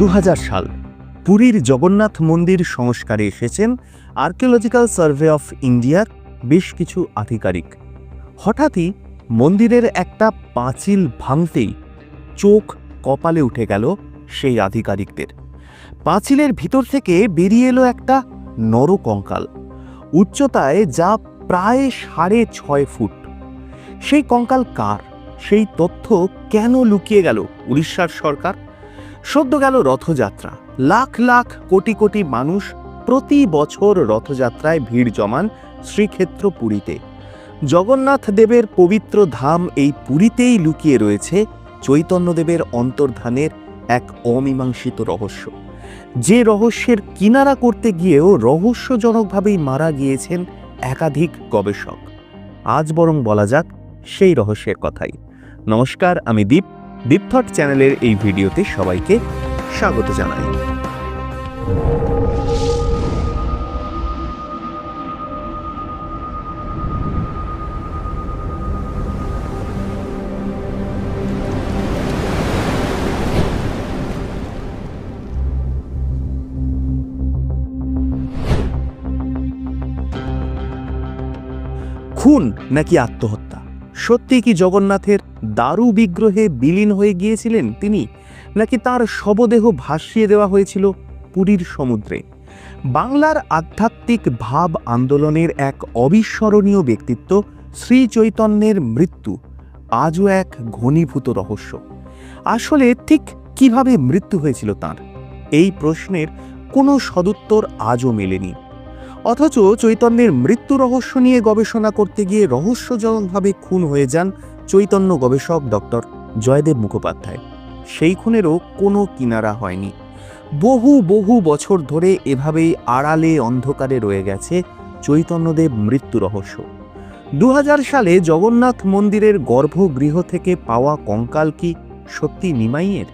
দু হাজার সাল পুরীর জগন্নাথ মন্দির সংস্কারে এসেছেন আর্কিওলজিক্যাল সার্ভে অফ ইন্ডিয়ার বেশ কিছু আধিকারিক। হঠাৎই মন্দিরের একটা পাঁচিল ভাঙতেই চোখ কপালে উঠে গেল সেই আধিকারিকদের। পাঁচিলের ভিতর থেকে বেরিয়ে এলো একটা নরকঙ্কাল, উচ্চতায় যা প্রায় সাড়ে ছয় ফুট। সেই কঙ্কাল কার? সেই তথ্য কেন লুকিয়ে গেল উড়িষ্যার সরকার? সদ্য গেল রথযাত্রা। লাখ লাখ কোটি কোটি মানুষ প্রতি বছর রথযাত্রায় ভিড় জমান শ্রীক্ষেত্র পুরীতে জগন্নাথ দেবের পবিত্র ধাম এই পুরীতেই লুকিয়ে রয়েছে চৈতন্যদেবের অন্তর্ধানের এক অমীমাংসিত রহস্য। যে রহস্যের কিনারা করতে গিয়েও রহস্যজনকভাবেই মারা গিয়েছেন একাধিক গবেষক। আজ বরং বলা যাক সেই রহস্যের কথাই। নমস্কার, আমি দীপ। দীপথট চ্যানেলের এই ভিডিওতে সবাইকে স্বাগত জানাই। খুন নাকি আত্মহত্যা? সত্যি কি জগন্নাথের দারু বিগ্রহে বিলীন হয়ে গিয়েছিলেন তিনি, নাকি তার শবদেহ ভাসিয়ে দেওয়া হয়েছিল পুরীর সমুদ্রে? বাংলার আধ্যাত্মিক ভাব আন্দোলনের এক অবিস্মরণীয় ব্যক্তিত্ব শ্রী চৈতন্যের মৃত্যু, আজও এক ঘনীভূত রহস্য। আসলে ঠিক কীভাবে মৃত্যু হয়েছিল তার? এই প্রশ্নের কোনো সদুত্তর আজও মেলেনি। অথচ চৈতন্যের মৃত্যু রহস্য নিয়ে গবেষণা করতে গিয়ে রহস্যজনকভাবে খুন হয়ে যান চৈতন্য গবেষক ডক্টর জয়দেব মুখোপাধ্যায়। সেই খুনেরও কোনো কিনারা হয়নি। বহু বহু বছর ধরে এভাবেই আড়ালে অন্ধকারে রয়ে গেছে চৈতন্যদেব মৃত্যু রহস্য। দু হাজার সালে জগন্নাথ মন্দিরের গর্ভগৃহ থেকে পাওয়া কঙ্কাল কি সত্যি নিমাইয়ের?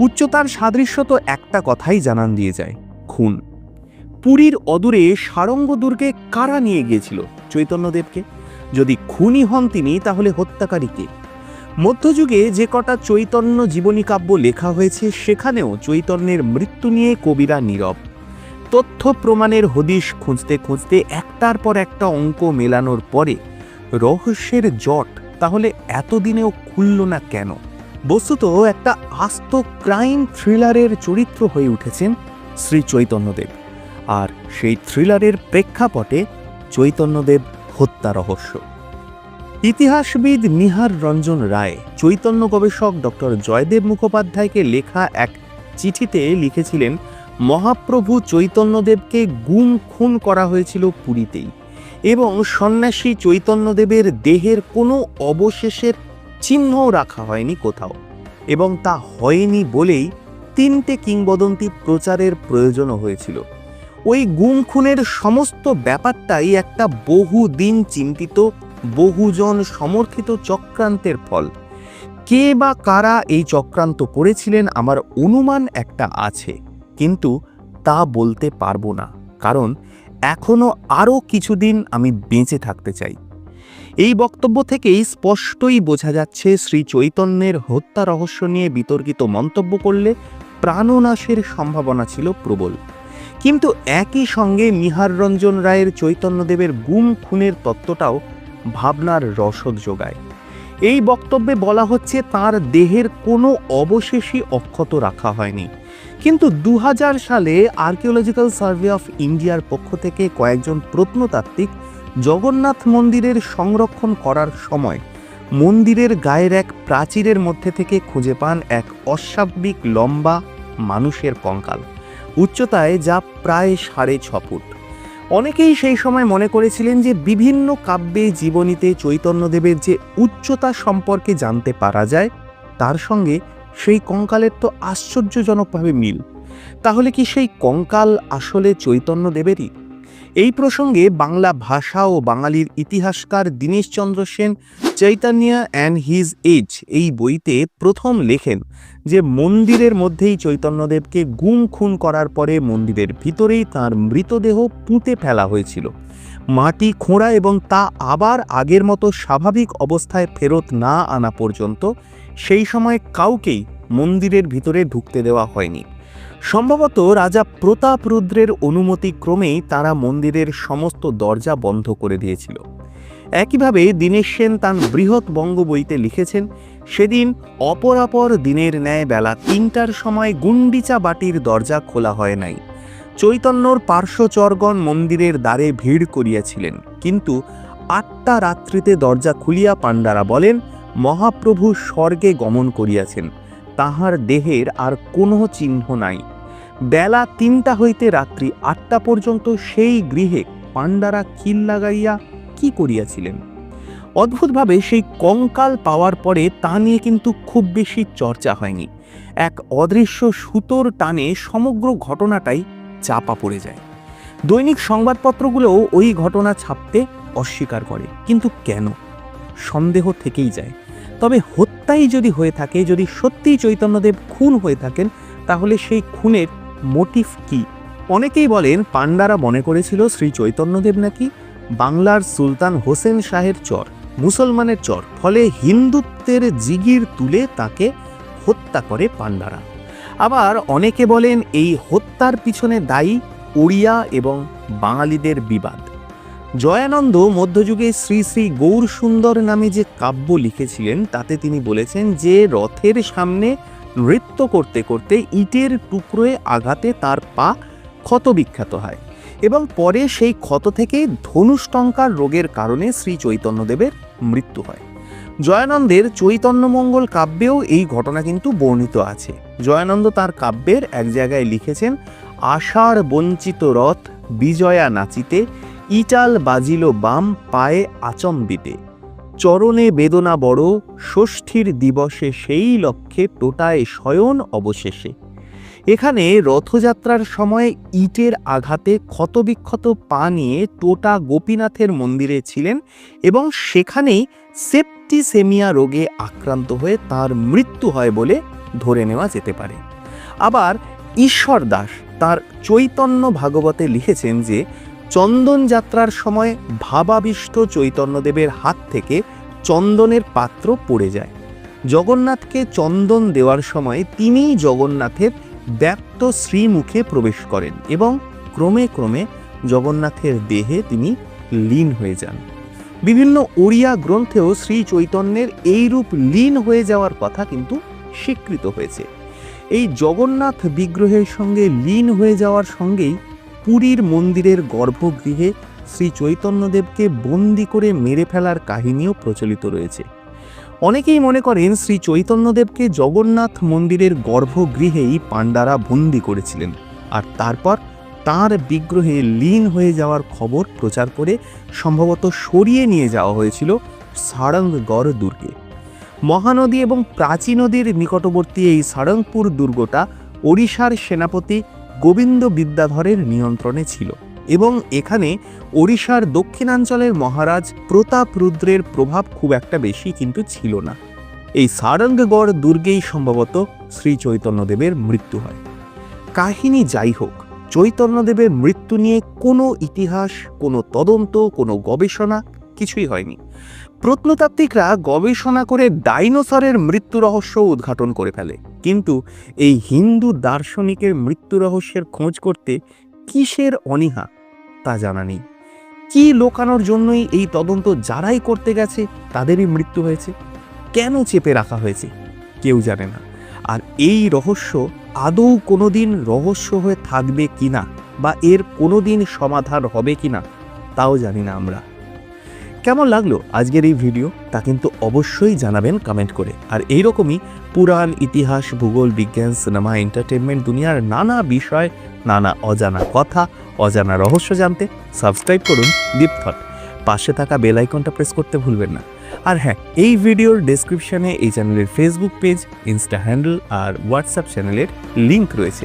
উচ্চতার সাদৃশ্য তো একটা কথাই জানান দিয়ে যায়, খুন। পুরীর অদূরে সারঙ্গ দুর্গে কারা নিয়ে গিয়েছিল চৈতন্যদেবকে? যদি খুনি হন তিনি, তাহলে হত্যাকারী কে? মধ্যযুগে যে কটা চৈতন্য জীবনী কাব্য লেখা হয়েছে, সেখানেও চৈতন্যের মৃত্যু নিয়ে কবিরা নীরব। তথ্য প্রমাণের হদিশ খুঁজতে খুঁজতে একটার পর একটা অঙ্ক মেলানোর পরে রহস্যের জট তাহলে এতদিনেও খুলল না কেন? বস্তুত একটা আস্ত ক্রাইম থ্রিলারের চরিত্র হয়ে উঠেছেন শ্রী চৈতন্যদেব। আর সেই থ্রিলারের প্রেক্ষাপটে চৈতন্যদেব হত্যা রহস্য। ইতিহাসবিদ নিহার রঞ্জন রায়, চৈতন্য গবেষক ডক্টর জয়দেব মুখোপাধ্যায়কে লেখা এক চিঠিতে লিখেছিলেন, মহাপ্রভু চৈতন্যদেবকে গুম খুন করা হয়েছিল পুরীতেই এবং সন্ন্যাসী চৈতন্যদেবের দেহের কোনো অবশেষের চিহ্নও রাখা হয়নি কোথাও এবং তা হয়নি বলেই তিনটে কিংবদন্তি প্রচারের প্রয়োজনও হয়েছিল। ওই গুম খুনের সমস্ত ব্যাপারটাই একটা বহুদিন চিন্তিত, বহুজন সমর্থিত চক্রান্তের ফল। কে বা কারা এই চক্রান্ত করেছিলেন আমার অনুমান একটা আছে, কিন্তু তা বলতে পারব না, কারণ এখনও আরও কিছুদিন আমি বেঁচে থাকতে চাই। এই বক্তব্য থেকেই স্পষ্টই বোঝা যাচ্ছে শ্রী চৈতন্যের হত্যা রহস্য নিয়ে বিতর্কিত মন্তব্য করলে প্রাণনাশের সম্ভাবনা ছিল প্রবল। কিন্তু একই সঙ্গে নিহার রঞ্জন রায়ের চৈতন্যদেবের গুম খুনের তত্ত্বটাও ভাবনার রসদ যোগায়। এই বক্তব্যে বলা হচ্ছে তার দেহের কোনো অবশেষই অক্ষত রাখা হয়নি। কিন্তু দু হাজার সালে আর্কিওলজিক্যাল সার্ভে অফ ইন্ডিয়ার পক্ষ থেকে কয়েকজন প্রত্নতাত্ত্বিক জগন্নাথ মন্দিরের সংরক্ষণ করার সময় মন্দিরের গায়ের এক প্রাচীরের মধ্যে থেকে খুঁজে পান এক অস্বাভাবিক লম্বা মানুষের কঙ্কাল। উচ্চতায় যা প্রায় সাড়ে ছ ফুট। অনেকেই সেই সময় মনে করেছিলেন যে বিভিন্ন কাব্যে জীবনীতে চৈতন্যদেবের যে উচ্চতা সম্পর্কে জানতে পারা যায়, তার সঙ্গে সেই কঙ্কালের তো আশ্চর্যজনকভাবে মিল। তাহলে কি সেই কঙ্কাল আসলে চৈতন্যদেবেরই? এই প্রসঙ্গে বাংলা ভাষা ও বাঙালির ইতিহাসকার Dineshchandra Sen, Chaitanya and his age এই বইতে প্রথম লেখেন যে মন্দিরের মধ্যেই চৈতন্যদেবকে গুম খুন করার পরে মন্দিরের ভিতরেই তার মৃতদেহ পুঁতে ফেলা হয়েছিল। মাটি, খোঁড়া এবং তা আবার আগের মতো স্বাভাবিক অবস্থায় ফেরত না আনা পর্যন্ত সেই সময় কাউকেই মন্দিরের ভিতরে ঢুকতে দেওয়া হয়নি। সম্ভবত রাজা প্রতাপ রুদ্রের অনুমতি ক্রমেই তারা মন্দিরের সমস্ত দরজা বন্ধ করে দিয়েছিল। একইভাবে দীনেশ সেন তার বৃহৎ বঙ্গ বইতে লিখেছেন, সেদিন অপরাপর দিনের ন্যায় বেলা তিনটার সময় গুন্ডিচা বাটির দরজা খোলা হয় নাই। চৈতন্যর পার্শ্বচরগণ মন্দিরের দ্বারে ভিড় করিয়াছিলেন। কিন্তু আটটা রাত্রিতে দরজা খুলিয়া পাণ্ডারা বলেন, মহাপ্রভু স্বর্গে গমন করিয়াছেন। তাহার দেহের আর কোনো চিহ্ন নাই। বেলা তিনটা হইতে রাত্রি আটটা পর্যন্ত সেই গৃহে পাণ্ডারা কিল লাগাইয়া কি করিয়াছিলেন? অদ্ভুতভাবে সেই কঙ্কাল পাওয়ার পরে তা নিয়ে কিন্তু খুব বেশি চর্চা হয়নি। এক অদৃশ্য সুতোর টানে সমগ্র ঘটনাটাই চাপা পড়ে যায়। দৈনিক সংবাদপত্রগুলোও ওই ঘটনা ছাপতে অস্বীকার করে, কিন্তু কেন? সন্দেহ থেকেই যায়। তবে হত্যাই যদি হয়ে থাকে, যদি সত্যিই চৈতন্যদেব খুন হয়ে থাকেন, তাহলে সেই খুনের মোটিভ কি? অনেকেই বলেন, পাণ্ডারা মনে করেছিল শ্রী চৈতন্যদেব নাকি বাংলার সুলতান হোসেন শাহের চর, মুসলমানের চর, ফলে হিন্দুত্বের জিগির তুলে তাকে হত্যা করে পাণ্ডারা। আবার অনেকে বলেন, এই হত্যার পিছনে দায়ী ওড়িয়া এবং বাঙালিদের বিবাদ। জয়ানন্দ মধ্যযুগে শ্রী শ্রী গৌর সুন্দর নামে যে কাব্য লিখেছিলেন, তাতে তিনি বলেছেন যে রথের সামনে নৃত্য করতে করতে ইটের টুকরোয় আঘাতে তার পা ক্ষতবিখ্যাত হয় এবং পরে সেই ক্ষত থেকে ধনুষ্টঙ্কার রোগের কারণে শ্রী চৈতন্যদেবের মৃত্যু হয়। জয়ানন্দের চৈতন্যমঙ্গল কাব্যেও এই ঘটনা কিন্তু বর্ণিত আছে। জয়ানন্দ তার কাব্যের এক জায়গায় লিখেছেন, আষাঢ় বঞ্চিত রথ বিজয়া নাচিতে ইটাল বাজিল বাম পায়ে আচম্বিতে। চরণে বেদনা বড়, ষষ্ঠীর দিবসে সেই লক্ষ্যে টোটায় শয়ন অবশেষে। এখানে রথযাত্রার সময় ইটের আঘাতে ক্ষতবিক্ষত পা নিয়ে টোটা গোপীনাথের মন্দিরে ছিলেন এবং সেখানেই সেপ্টিসেমিয়া রোগে আক্রান্ত হয়ে তার মৃত্যু হয় বলে ধরে নেওয়া যেতে পারে। আবার ঈশ্বর দাস তার চৈতন্য ভাগবতে লিখেছেন যে চন্দন যাত্রার সময় ভাবাবিষ্ট চৈতন্যদেবের হাত থেকে চন্দনের পাত্র পড়ে যায়। জগন্নাথকে চন্দন দেওয়ার সময় তিনিই জগন্নাথের ব্যক্ত শ্রীমুখে প্রবেশ করেন এবং ক্রমে ক্রমে জগন্নাথের দেহে তিনি লীন হয়ে যান। বিভিন্ন ওড়িয়া গ্রন্থেও শ্রী চৈতন্যের এইরূপ লীন হয়ে যাওয়ার কথা কিন্তু স্বীকৃত হয়েছে। এই জগন্নাথ বিগ্রহের সঙ্গে লীন হয়ে যাওয়ার সঙ্গেই পুরীর মন্দিরের গর্ভগৃহে শ্রী চৈতন্যদেবকে বন্দি করে মেরে ফেলার কাহিনীও প্রচলিত রয়েছে। অনেকেই মনে করেন শ্রী চৈতন্যদেবকে জগন্নাথ মন্দিরের গর্ভগৃহেই পাণ্ডারা বন্দি করেছিলেন আর তারপর তার বিগ্রহে লীন হয়ে যাওয়ার খবর প্রচার করে সম্ভবত সরিয়ে নিয়ে যাওয়া হয়েছিল সারঙ্গগড় দুর্গে। মহানদী এবং প্রাচী নদীর নিকটবর্তী এই সারঙ্গপুর দুর্গটা ওড়িশার সেনাপতি গোবিন্দ বিদ্যাধরের নিয়ন্ত্রণে ছিল এবং এখানে ওড়িশার দক্ষিণাঞ্চলের মহারাজ প্রতাপ রুদ্রের প্রভাব খুব একটা বেশি কিন্তু ছিল না। এই সারঙ্গগড় দুর্গেই সম্ভবত শ্রী চৈতন্যদেবের মৃত্যু হয়। কাহিনী যাই হোক, চৈতন্যদেবের মৃত্যু নিয়ে কোনো ইতিহাস, কোনো তদন্ত, কোনো গবেষণা কিছুই হয়নি। প্রত্নতাত্ত্বিকরা গবেষণা করে ডাইনোসরের মৃত্যু রহস্য উদ্ঘাটন করে ফেলে। কিন্তু এই হিন্দু দার্শনিকের মৃত্যু রহস্যের খোঁজ করতে কিসের অনীহা, তা জানা নেই। কি লোকানোর জন্যই এই তদন্ত যারাই করতে গেছে, তাদেরই মৃত্যু হয়েছে। কেন চেপে রাখা হয়েছে, কেউ জানে না। আর এই রহস্য আদৌ কোনোদিন রহস্য হয়ে থাকবে কিনা, বা এর কোনোদিন সমাধান হবে কিনা, তাও জানি না আমরা। কেমন লাগল আজকের এই ভিডিও তা কিন্তু অবশ্যই জানাবেন কমেন্ট করে। আর এইরকমই পুরাণ, ইতিহাস, ভূগোল, বিজ্ঞান সিনেমা এন্টারটেনমেন্ট দুনিয়ার নানা বিষয়, নানা অজানা কথা, অজানা রহস্য জানতে সাবস্ক্রাইব করুন দীপথট পাশে থাকা বেল আইকনটা প্রেস করতে ভুলবেন না। আর হ্যাঁ এই ভিডিওর ডেসক্রিপশনে এই চ্যানেলের ফেসবুক পেজ ইনস্টা হ্যান্ডেল আর হোয়াটসঅ্যাপ চ্যানেলের লিংক রয়েছে।